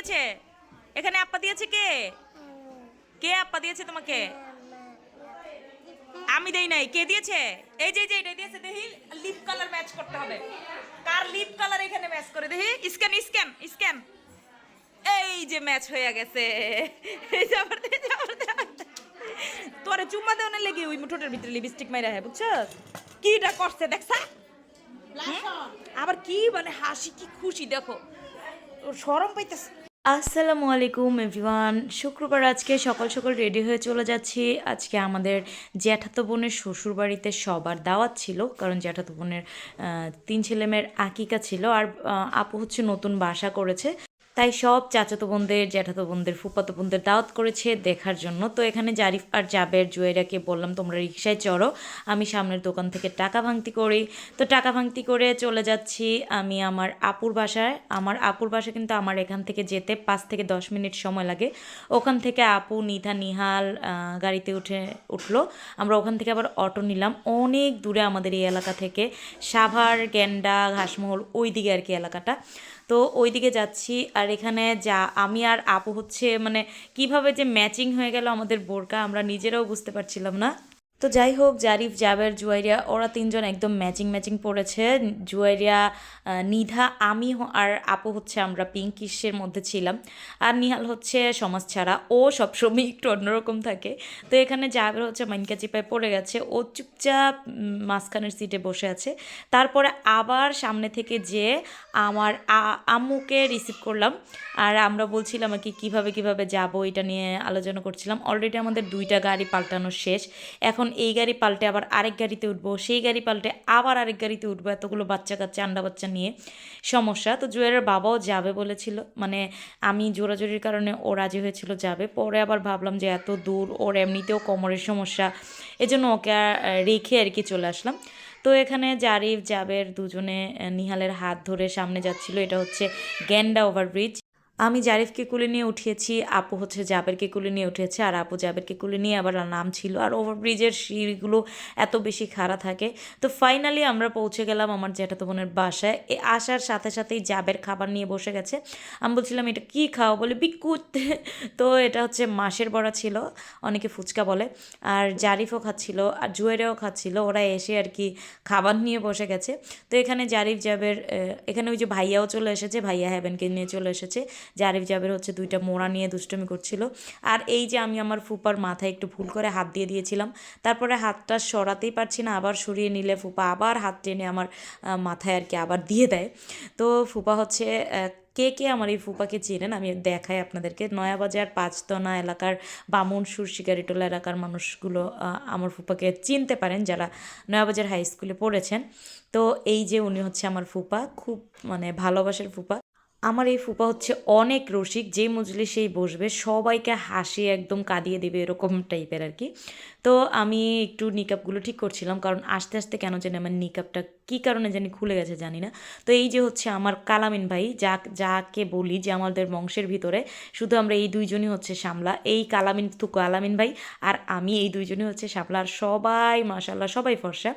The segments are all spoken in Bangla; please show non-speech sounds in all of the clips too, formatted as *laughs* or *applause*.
দিয়েছে? এখানে আপ্পা দিয়েছে কে? কে আপ্পা দিয়েছে তোমাকে? আমি দেই নাই। কে দিয়েছে? এই যে এটা দিয়েছে দেখি লিপ কালার ম্যাচ করতে হবে। কার লিপ কালার এখানে ম্যাচ করে? দেখি স্ক্যান স্ক্যান স্ক্যান এই যে ম্যাচ হয়ে গেছে। তোরে চুম্মা দেওয়া না লেগে ওই মুঠোটার ভিতরে লিপস্টিক মাইরা হ্যাঁ বুঝছ কিটা করছে দেখছা আবার কি মানে হাসি কি খুশি দেখো। ওর সরম পাইতেছে। আসসালামু আলাইকুম, এভরিওয়ান। শুক্রবার আজকে সকাল সকাল রেডি হয়ে চলে যাচ্ছি। আজকে আমাদের জ্যাঠাতো বোনের শ্বশুর বাড়িতে সবার দাওয়াত ছিল, কারণ জ্যাঠাতো বোনের তিন ছেলেমেয়ের আকিকা ছিল। আর আপু হচ্ছে নতুন বাসা করেছে। তাই সব চাচাতো বোনদের, জ্যাঠাতো বোনদের, ফুপাতো বোনদের দাওয়াত করেছে দেখার জন্য। তো এখানে জারিফ আর জাবের জুয়েরাকে বললাম, তোমরা রিক্সায় চড়ো, আমি সামনের দোকান থেকে টাকা ভাঙতি করি। তো টাকা ভাঙতি করে চলে যাচ্ছি আমি আমার আপুর বাসায়। আমার আপুর বাসা কিন্তু আমার এখান থেকে যেতে পাঁচ থেকে দশ মিনিট সময় লাগে। ওখান থেকে আপু নিধা, নিহাল গাড়িতে উঠে, উঠল। আমরা ওখান থেকে আবার অটো নিলাম। অনেক দূরে আমাদের এই এলাকা থেকে, সাভার গেন্ডা ঘাসমহল ওই দিকে আর কি এলাকাটা। তো ওইদিকে যাচ্ছি আর এখানে যা, আমি আর আপু হচ্ছে মানে কীভাবে যে ম্যাচিং হয়ে গেল আমাদের বোরকা আমরা নিজেরাও বুঝতে পারছিলাম না। তো যাই হোক, জারিফ, জাবের, জুয়াইরিয়া, ওরা তিনজন একদম ম্যাচিং ম্যাচিং পড়েছে। জুয়াইরিয়া নিধা, আমি আর আপু হচ্ছে আমরা পিঙ্কিশের মধ্যে ছিলাম। আর নিহাল হচ্ছে সমাজ ছাড়া। ও সবসময় একটু অন্যরকম থাকে। তো এখানে জাবের হচ্ছে মাইনকা চিপায় পড়ে গেছে। ও চুপচাপ মাঝখানের সিটে বসে আছে। তারপরে আবার সামনে থেকে যে আমার আম্মুকে রিসিভ করলাম। আর আমরা বলছিলাম আর কি, কীভাবে কীভাবে যাব এটা নিয়ে আলোচনা করছিলাম। অলরেডি আমাদের দুইটা গাড়ি পাল্টানো শেষ। এখন এই গাড়ি পাল্টে আবার আরেক গাড়িতে উঠবো, সেই গাড়ি পাল্টে আবার আরেক গাড়িতে উঠবো এতগুলো বাচ্চা কাচ্চা, আন্ডা বাচ্চা নিয়ে। সমস্যা, তো জুয়েলের বাবাও যাবে বলেছিল। মানে আমি জোরাজোরির কারণে ও রাজি হয়েছিল যাবে। পরে আবার ভাবলাম যে এত দূর, ওর এমনিতেও কোমরের সমস্যা, এজন্য ওকে রেখে আর কি চলে আসলাম। তো এখানে জারিফ, জাবের দুজনে নিহালের হাত ধরে সামনে যাচ্ছিল। এটা হচ্ছে গ্যান্ডা ওভারব্রিজ। আমি জারিফকে কুলে নিয়ে উঠিয়েছি, আপু হচ্ছে জাবেরকে কুলে নিয়ে উঠেছে আর আপু জাবেরকে কুলে নিয়ে আবার নাম ছিল, আর ওভারব্রিজের সিঁড়িগুলো এত বেশি খাড়া থাকে। তো ফাইনালি আমরা পৌঁছে গেলাম আমার জ্যাঠাতো বোনের বাসায়। এ আসার সাথে সাথেই জাবের খাবার নিয়ে বসে গেছে। আমি বলছিলাম, এটা কি খাও? বলে বিকুত তো এটা হচ্ছে মাসের বড়া ছিল, অনেকে ফুচকা বলে। আর জারিফও খাচ্ছিল, আর জুয়েরাও খাচ্ছিল, ওরা এসে আর কি খাবার নিয়ে বসে গেছে। তো এখানে জারিফ, জাবের এখানে ওই যে ভাইয়াও চলে এসেছে, ভাইয়া হ্যাভেনকে নিয়ে চলে এসেছে। জারিফ জাবের হচ্ছে দুইটা মোড়া নিয়ে দুষ্টমি করছিল। আর এই যে আমি আমার ফুপার মাথায় একটু ভুল করে হাত দিয়ে দিয়েছিলাম, তারপরে হাতটা সরাতেই পারছি না, আবার সরিয়ে নিলে ফুপা আবার হাত টেনে আমার মাথায় আর কি আবার দিয়ে দেয়। তো ফুপা হচ্ছে কে কে আমার এই ফুপাকে চেনেন? আমি দেখাই আপনাদেরকে। নয়াবাজার, পাঁচতনা এলাকার বামুন, সুর শিকারিটোলা এলাকার মানুষগুলো আমার ফুপাকে চিনতে পারেন যারা নয়াবাজার হাই স্কুলে পড়েছেন। তো এই যে উনি হচ্ছে আমার ফুপা, খুব মানে ভালোবাসার ফুপা। আমার এই ফুপা হচ্ছে অনেক রসিক, যে মজলে সেই বসবে সবাইকে হাসি একদম কাঁদিয়ে দেবে এরকম টাইপের আর কি। তো আমি একটু নিকাপগুলো ঠিক করছিলাম, কারণ আস্তে আস্তে কেন জানি আমার নিকাপটা কী কারণে জানি খুলে গেছে জানি না। তো এই যে হচ্ছে আমার কালামিন ভাই, যা, যাকে বলি যে আমাদের বংশের ভিতরে, শুধু আমরা এই দুইজনই হচ্ছে সামলা এই কালামিন তু কালামিন ভাই আর আমি এই দুইজনই হচ্ছে সামলা আর সবাই মাশাল্লাহ সবাই ফর্সা।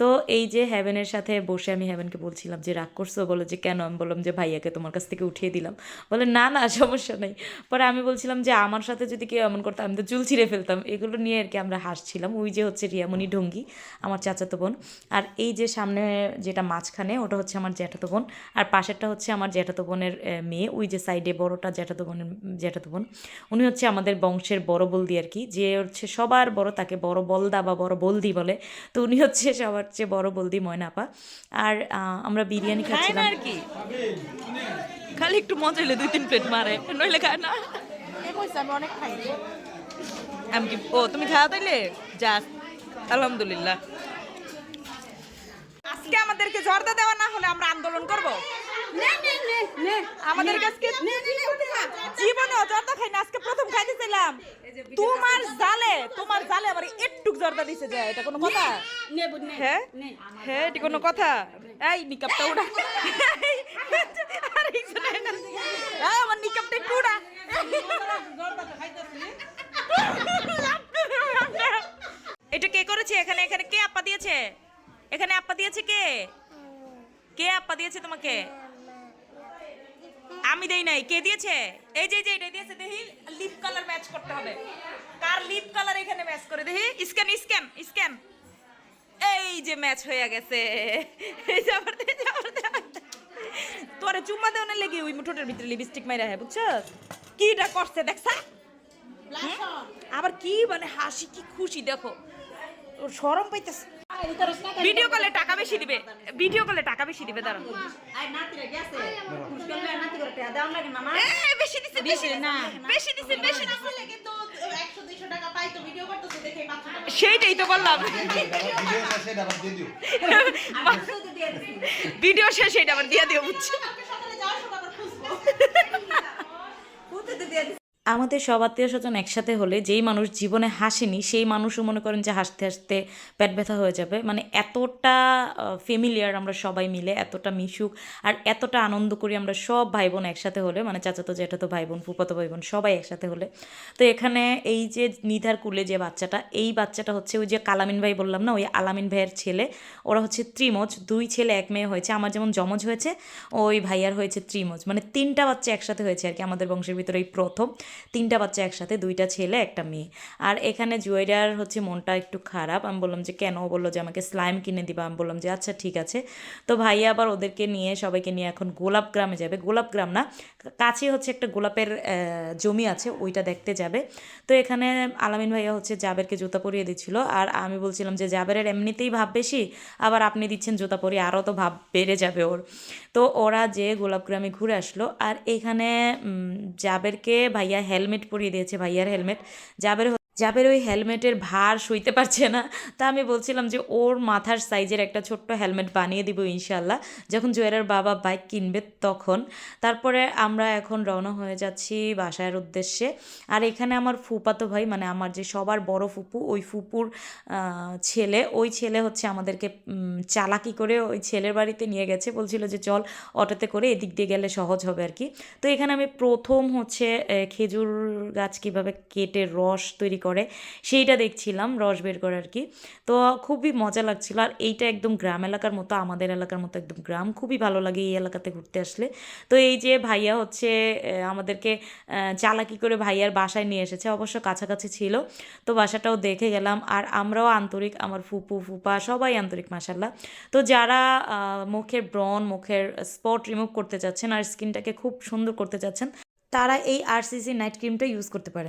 তো এই যে হ্যাভেনের সাথে বসে আমি হ্যাভেনকে বলছিলাম যে, রাগ করছ? বলো যে, কেন? আমি বললাম যে, ভাইয়াকে তোমার কাছ থেকে উঠিয়ে দিলাম। বলে, না না, সমস্যা নেই। পরে আমি বলছিলাম যে, আমার সাথে যদি কেউ এমন করতো, আমি তো চুল ছিঁড়ে ফেলতাম। এগুলো নিয়ে আর কি আমরা হাসছিলাম ওই যে হচ্ছে রিয়ামণি ঢঙ্গি আমার চাচাতো বোন। আর এই যে সামনে যেটা মাঝখানে ওটা হচ্ছে আমার জ্যাঠাতো বোন। আর পাশেরটা হচ্ছে আমার জ্যাঠাতো বোনের মেয়ে ওই যে সাইডে বড়টা জ্যাঠাতো বোনের জ্যাঠাতো বোন। উনি হচ্ছে আমাদের বংশের বড় বলদি আর কি যে হচ্ছে সবার বড় তাকে বড় বলদা বা বড় বলদি বলে। তো উনি হচ্ছে সবার চেয়ে বড় বলদি ময়নাপা আর আহ, আমরা বিরিয়ানি খাচ্ছিলাম। আর কি। খালি একটু মজা হলে দুই তিন প্লেট মারে নইলে খায় না। আমি অনেক খাই আমি কি ও তুমি খাওয়া তাইলে? যা আলহামদুলিল্লাহ। আজকে আমাদেরকে জর্দা দেওয়া না হলে আমরা আন্দোলন করব। আমাদের কাছে জর্দা খাই না আজকে প্রথম চাইলাম তোমার জালে তোমার জালে আবার একটু জর্দা দিছে যায় এটা কোনো কথা? হ্যাঁ? হ্যাঁ এটি কোনো কথা? এই নিকাপটা উড়া। আমার নিকাপটা একটু উড়া এটা কে করেছে? এখানে এখানে কে আপা দিয়েছে? এখানে আপা দিয়েছে কে? কে আপা দিয়েছে তোমাকে? আমি দেই নাই। কে দিয়েছে? এই যে এটা দিয়েছে দেখি লিপ কালার ম্যাচ করতে হবে। কার লিপ কালার এখানে ম্যাচ করে? দেখি স্ক্যান স্ক্যান স্ক্যান এই যে ম্যাচ হয়ে গেছে। তোরে চুম্মা দেওয়া লেগে ওই মুঠোটার ভিতরে লিপস্টিক মাইরা হ্যাঁ বুঝছস কিটা করছে, দেখছা? আবার কি মানে হাসি কি খুশি দেখো। ওর সরম পাইতেছে। ভিডিও কলে টাকা বেশি দিবে। ভিডিও কলে টাকা বেশি দিবে দাঁড়ান বেশি দিছে বেশি না। বেশি দিছে বেশি সেইটাই তো বললাম। ভিডিও শেষ এটা আবার দিয়ে দিও বুঝছ? *laughs* আমাদের সব আত্মীয় স্বজন একসাথে হলে যেই মানুষ জীবনে হাসেনি, সেই মানুষও মনে করেন যে হাসতে হাসতে পেট ব্যথা হয়ে যাবে। মানে এতটা ফেমিলিয়ার আমরা সবাই মিলে, এতটা মিশুক আর এতটা আনন্দ করি আমরা সব ভাই বোন একসাথে হলে মানে চাচাতো জ্যাঠাতো ভাই বোন ফুপাতো ভাই বোন সবাই একসাথে হলে। তো এখানে এই যে নিধার কুলে যে বাচ্চাটা, এই বাচ্চাটা হচ্ছে ওই যে কালামিন ভাই বললাম না, ওই আলামিন ভাইয়ের ছেলে। ওরা হচ্ছে ত্রিমজ, দুই ছেলে, এক মেয়ে হয়েছে। আমার যেমন জমজ হয়েছে, ওই ভাইয়ার হয়েছে ত্রিমজ। মানে তিনটা বাচ্চা একসাথে হয়েছে আর কি আমাদের বংশের ভিতরে এই প্রথম। তিনটা বাচ্চা একসাথে, দুইটা ছেলে, একটা মেয়ে। আর এখানে জুয়েরার হচ্ছে মনটা একটু খারাপ। আমি বললাম যে, কেন? বলল যে, আমাকে স্লাইম কিনে দিবা। আমি বললাম যে আচ্ছা ঠিক আছে। তো ভাইয়া আবার ওদেরকে নিয়ে, সবাইকে নিয়ে এখন গোলাপ গ্রামে যাবে। গোলাপ গ্রাম না, কাছে হচ্ছে একটা গোলাপের জমি আছে, ওইটা দেখতে যাবে। তো এখানে আলামিন ভাইয়া হচ্ছে জাবেরকে জুতা পরিয়ে দিচ্ছিল। আর আমি বলছিলাম যে, জাবেরের এমনিতেই ভাব বেশি, আবার আপনি দিচ্ছেন জুতা পরিয়ে, আরও তো ভাব বেড়ে যাবে ওর। তো ওরা যে গোলাপগ্রামে ঘুরে আসলো। আর এখানে জাবেরকে ভাইয়া হেলমেট পরিয়ে দিয়েছে ভাইয়ার হেলমেট। জাবের জাবের ওই হেলমেটের ভার সইতে পারছে না। তা আমি বলছিলাম যে ওর মাথার সাইজের একটা ছোট্ট হেলমেট বানিয়ে দিব ইনশাল্লাহ যখন জুয়েলের বাবা বাইক কিনবে তখন। তারপরে আমরা এখন রওনা হয়ে যাচ্ছি বাসার উদ্দেশ্যে। আর এখানে আমার ফুপাতো ভাই মানে আমার যে সবার বড় ফুপু, ওই ফুপুর ছেলে, ওই ছেলে হচ্ছে আমাদেরকে চালাকি করে ওই ছেলের বাড়িতে নিয়ে গেছে। বলছিল যে চল অটোতে করে এদিক দিয়ে গেলে সহজ হবে আর কি। তো এখানে আমি প্রথম হচ্ছে খেজুর গাছ কীভাবে কেটে রস তৈরি করে, সেইটা দেখছিলাম, রস বের করে আর কি। তো খুবই মজা লাগছিল। আর এইটা একদম গ্রাম এলাকার মতো, আমাদের এলাকার মতো একদম গ্রাম। খুবই ভালো লাগে এই এলাকাতে ঘুরতে আসলে। তো এই যে ভাইয়া হচ্ছে আমাদেরকে চালাকি করে ভাইয়ার বাসায় নিয়ে এসেছে, অবশ্য কাছাকাছি ছিল। তো বাসাটাও দেখে গেলাম। আর আমরাও আন্তরিক, আমার ফুপু, ফুপা, সবাই আন্তরিক মাসাল্লাহ তো যারা মুখের ব্রণ, মুখের স্পট রিমুভ করতে চাচ্ছেন, আর স্কিনটাকে খুব সুন্দর করতে চাচ্ছেন, তারা এই আরসিসি নাইট ক্রিমটা ইউজ করতে পারেন।